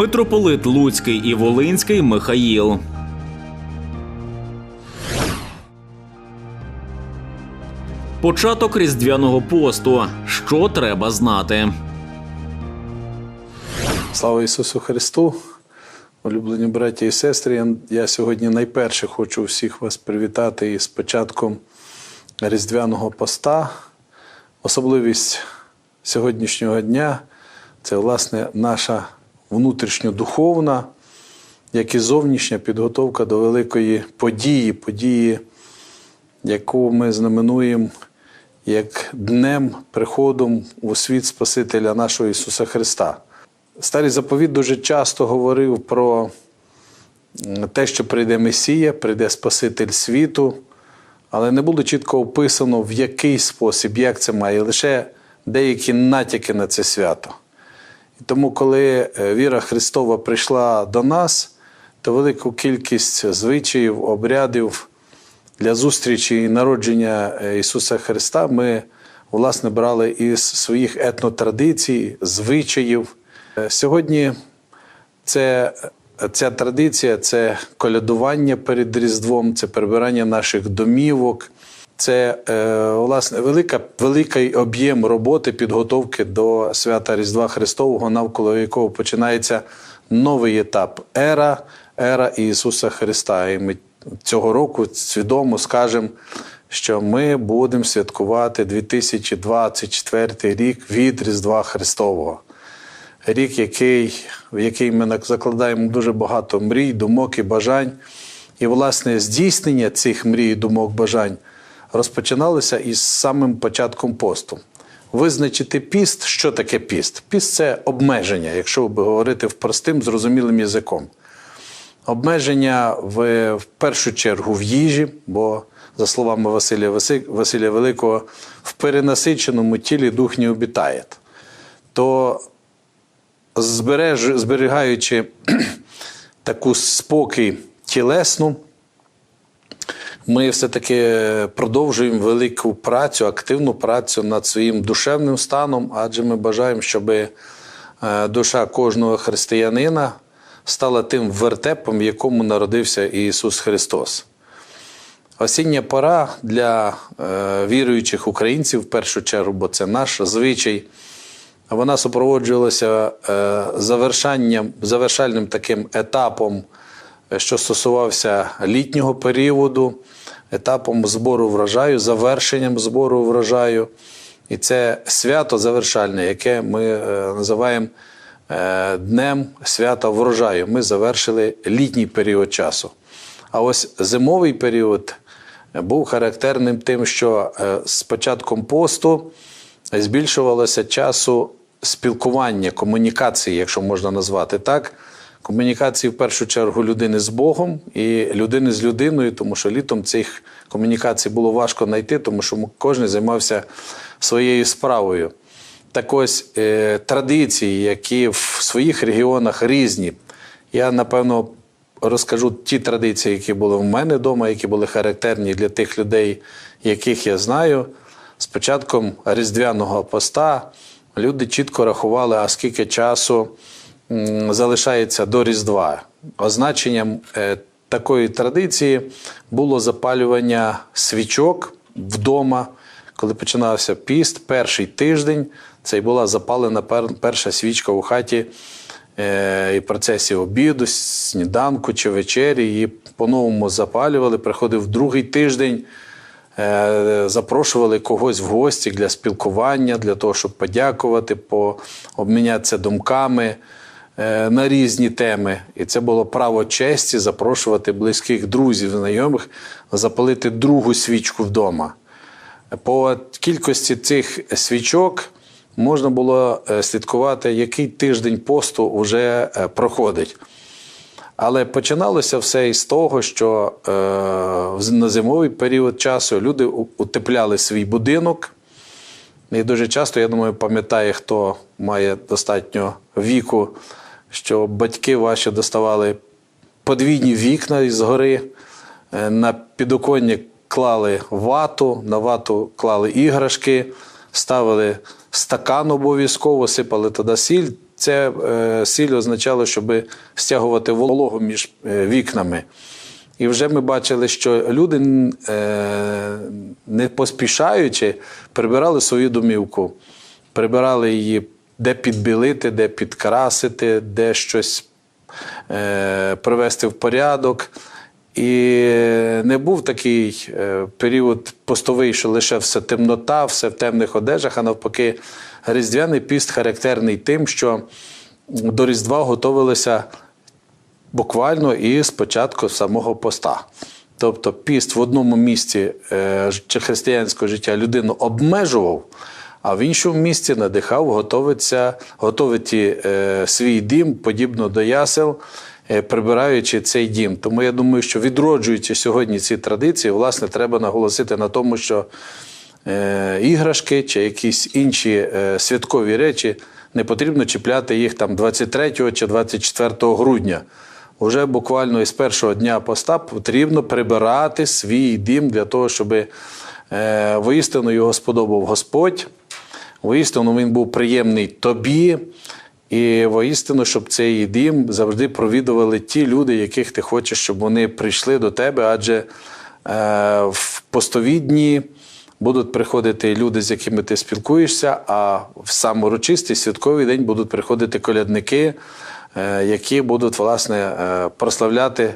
митрополит Луцький і Волинський Михаїл. Початок різдвяного посту. Що треба знати? Слава Ісусу Христу! Улюблені браті і сестри, я- сьогодні найперше хочу всіх вас привітати із початком Різдвяного поста. Особливість сьогоднішнього дня це, власне, наша внутрішньодуховна, як і зовнішня підготовка до великої події, події, яку ми знаменуємо як днем приходом у світ Спасителя нашого Ісуса Христа. Старий заповіт дуже часто говорив про те, що прийде Месія, прийде Спаситель світу, але не було чітко описано, в який спосіб, як це має, лише деякі натяки на це свято. Тому, коли е, віра Христова прийшла до нас, то велику кількість звичаїв, обрядів для зустрічі і народження е, Ісуса Христа ми власне брали із своїх етнотрадицій, звичаїв. Е, Сьогодні це, ця традиція це колядування перед Різдвом, це прибирання наших домівок. Це е, власне велика, великий об'єм роботи підготовки до свята Різдва Христового, навколо якого починається новий етап ера, ера Ісуса Христа. І ми цього року свідомо скажемо, що ми будемо святкувати 2024 рік від Різдва Христового. Рік, який, в який ми закладаємо дуже багато мрій, думок і бажань. І, власне, здійснення цих мрій, думок, бажань розпочиналося із самим початком посту. Визначити піст, що таке піст? Піст це обмеження, якщо би говорити в простим, зрозумілим язиком. Обмеження в, в першу чергу в їжі, бо, за словами Василія, Васи- Василія Великого, в перенасиченому тілі дух не обітає. То збереж, зберігаючи таку спокій тілесну, ми все-таки продовжуємо велику працю, активну працю над своїм душевним станом, адже ми бажаємо, щоб е, душа кожного християнина стала тим вертепом, в якому народився Ісус Христос. Осіння пора для е, віруючих українців, в першу чергу, бо це наш звичай. Вона супроводжувалася е, завершальним таким етапом, що стосувався літнього періоду, етапом збору врожаю, завершенням збору врожаю. І це свято завершальне, яке ми е, називаємо е, Днем свята врожаю. Ми завершили літній період часу. А ось зимовий період був характерним тим, що е, з початком посту збільшувалося часу спілкування, комунікації, якщо можна назвати так. Комунікації в першу чергу людини з Богом і людини з людиною, тому що літом цих комунікацій було важко знайти, тому що кожен займався своєю справою. Так ось е, традиції, які в своїх регіонах різні. Я напевно розкажу ті традиції, які були в мене вдома, які були характерні для тих людей, яких я знаю. З початком різдвяного поста люди чітко рахували, а скільки часу залишається до Різдва. Означенням е, такої традиції було запалювання свічок вдома, коли починався піст, перший тиждень. Це й була запалена перша свічка у хаті е, і в процесі обіду, сніданку чи вечері. Її по-новому запалювали. Приходив другий тиждень. Е, Запрошували когось в гості для спілкування, для того, щоб подякувати, обмінятися думками на різні теми. І це було право честі запрошувати близьких друзів, знайомих, запалити другу свічку вдома. По кількості цих свічок можна було е, слідкувати, який тиждень посту вже е, проходить. Але починалося все із того, що е, на зимовий період часу люди утепляли свій будинок. І дуже часто, я думаю, пам'ятає, хто має достатньо віку, що батьки ваші доставали подвійні вікна із гори, е, на підоконник клали вату, на вату клали іграшки, ставили стакан обов'язково, сипали туди сіль. Це е, сіль означало, щоб стягувати вологу між е, вікнами. І вже ми бачили, що люди, не поспішаючи, прибирали свою домівку, прибирали її, де підбілити, де підкрасити, де щось е, привести в порядок. І не був такий е, період постовий, що лише все темнота, все в темних одежах, а навпаки, Різдвяний піст характерний тим, що до Різдва готувалися буквально і з початку самого поста. Тобто піст в одному місці е, чи християнського життя людину обмежував, а в іншому місці надихав готовиться, готовити е, свій дім, подібно до ясел, е, прибираючи цей дім. Тому я думаю, що відроджуючи сьогодні ці традиції, власне, треба наголосити на тому, що е, іграшки чи якісь інші е, святкові речі не потрібно чіпляти їх там 23 чи 24 грудня. Уже буквально із першого дня поста потрібно прибирати свій дім для того, щоб е, воістину його сподобав Господь, воістину він був приємний тобі, і воістину, щоб цей дім завжди провідували ті люди, яких ти хочеш, щоб вони прийшли до тебе, адже е, в постові дні будуть приходити люди, з якими ти спілкуєшся, а в сам урочистий святковий день будуть приходити колядники, е, які будуть власне е, прославляти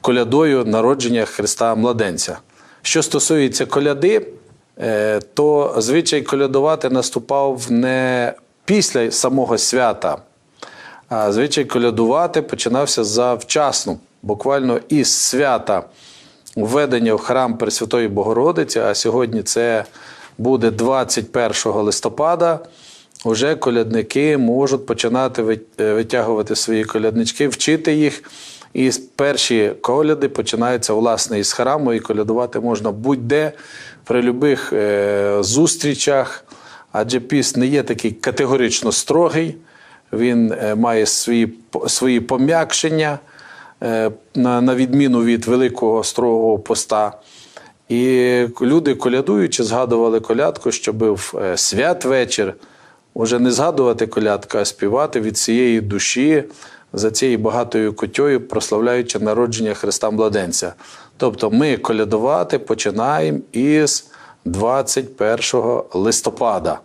колядою народження Христа Младенця. Що стосується коляди, то звичай колядувати наступав не після самого свята, а звичай колядувати починався завчасно, буквально із свята введення в храм Пресвятої Богородиці, а сьогодні це буде 21 листопада. Уже колядники можуть починати е, витягувати свої коляднички, вчити їх. І перші коляди починаються власне із храму, і колядувати можна будь-де при будь-яких е, зустрічах. Адже піст не є такий категорично строгий, він е, має свої, свої пом'якшення е, на, на відміну від великого строгого поста. І люди, колядуючи, згадували колядку, щоб в святвечір уже не згадувати колядку, а співати від цієї душі за цією багатою кутьою, прославляючи народження Христа Младенця. Тобто ми колядувати починаємо із 21 листопада.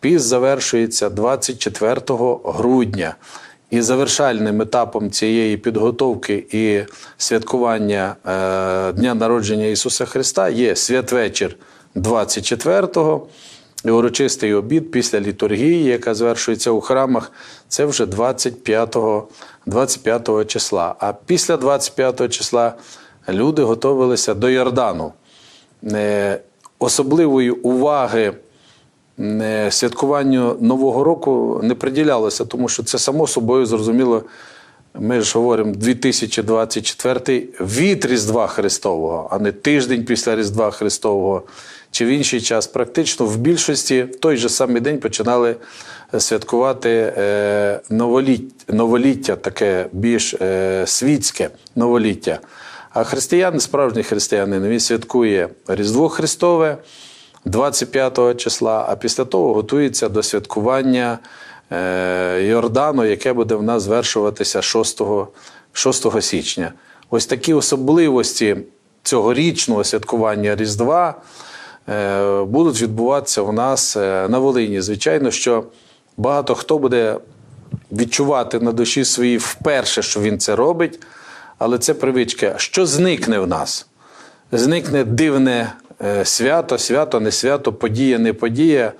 Піс завершується 24 грудня. І завершальним етапом цієї підготовки і святкування е, Дня народження Ісуса Христа є святвечір 24-го і урочистий обід після літургії, яка завершується у храмах, це вже 25, 25 числа. А після 25 числа люди готувалися до Йордану. Е, Особливої уваги е, святкуванню Нового року не приділялося, тому що це само собою зрозуміло. Ми ж говоримо 2024 від Різдва Христового, а не тиждень після Різдва Христового чи в інший час. Практично в більшості в той же самий день починали святкувати е, новоліття, новоліття таке більш світське новоліття. А християни, справжній християнин, він святкує Різдво Христове 25 числа, а після того готується до святкування е, Йордану, яке буде в нас звершуватися 6, 6 січня. Ось такі особливості цьогорічного святкування Різдва е, будуть відбуватися у нас е, на Волині. Звичайно, що багато хто буде відчувати на душі своїй вперше, що він це робить, але це привичка, що зникне в нас. Зникне дивне е, свято, свято, не свято, подія, не подія,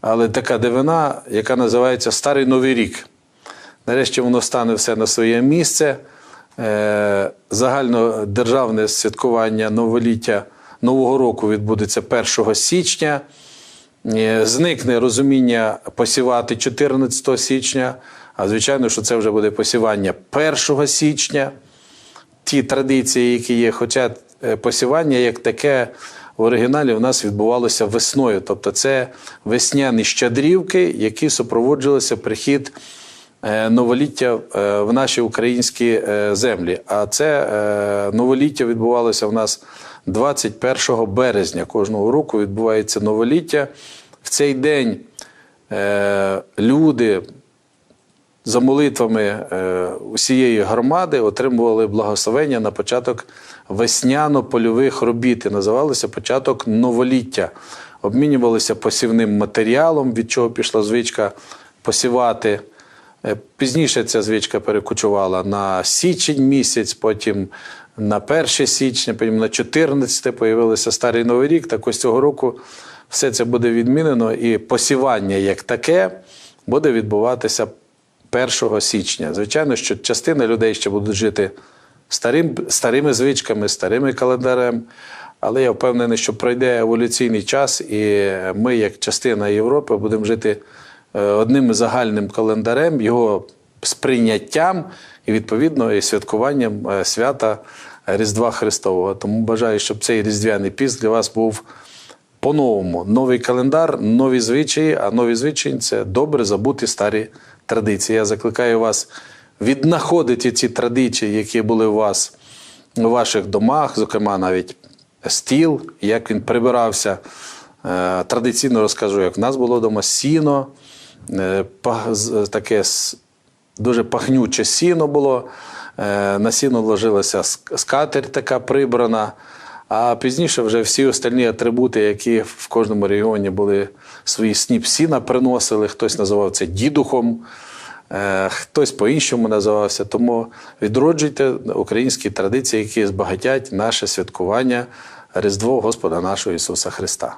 але така дивина, яка називається Старий Новий рік. Нарешті воно стане все на своє місце. Е, Загальнодержавне святкування новоліття Нового року відбудеться 1 січня. Е, Зникне розуміння посівати 14 січня, а звичайно, що це вже буде посівання 1 січня. Ті традиції, які є, хоча е, посівання як таке в оригіналі у нас відбувалося весною. Тобто це весняні щедрівки, які супроводжувалися прихід е, новоліття е, в наші українські землі. А це новоліття відбувалося в нас 21 березня. Кожного року відбувається новоліття В цей день люди за молитвами е, усієї громади отримували благословення на початок весняно-польових робіт. І називалося початок новоліття. Обмінювалися посівним матеріалом, від чого пішла звичка посівати. Е, Пізніше ця звичка перекочувала на січень місяць, потім на 1 січня, потім на 14 появився Старий Новий рік. Так ось цього року все це буде відмінено, і посівання як таке буде відбуватися 1 січня. Звичайно, що частина людей ще будуть жити старим, старими звичками, старими календарем. Але я впевнений, що пройде еволюційний час, і ми, як частина Європи, будемо жити е, одним загальним календарем, його сприйняттям і відповідно і святкуванням е, свята Різдва Христового. Тому бажаю, щоб цей різдвяний піст для вас був по-новому. Новий календар, нові звичаї, а нові звичаї це добре забути старі традиції. Я закликаю вас віднаходити ці традиції, які були у вас у ваших домах, зокрема навіть стіл, як він прибирався. Е, Традиційно розкажу, як в нас було вдома сіно, е, таке дуже пахнюче сіно було. Е, На сіно ложилася ск- скатерть така прибрана. А пізніше вже всі остальні атрибути, які в кожному регіоні були свої сніп сіна приносили, хтось називав це дідухом, е, хтось по-іншому називався. Тому відроджуйте українські традиції, які збагатять наше святкування Різдво Господа нашого Ісуса Христа.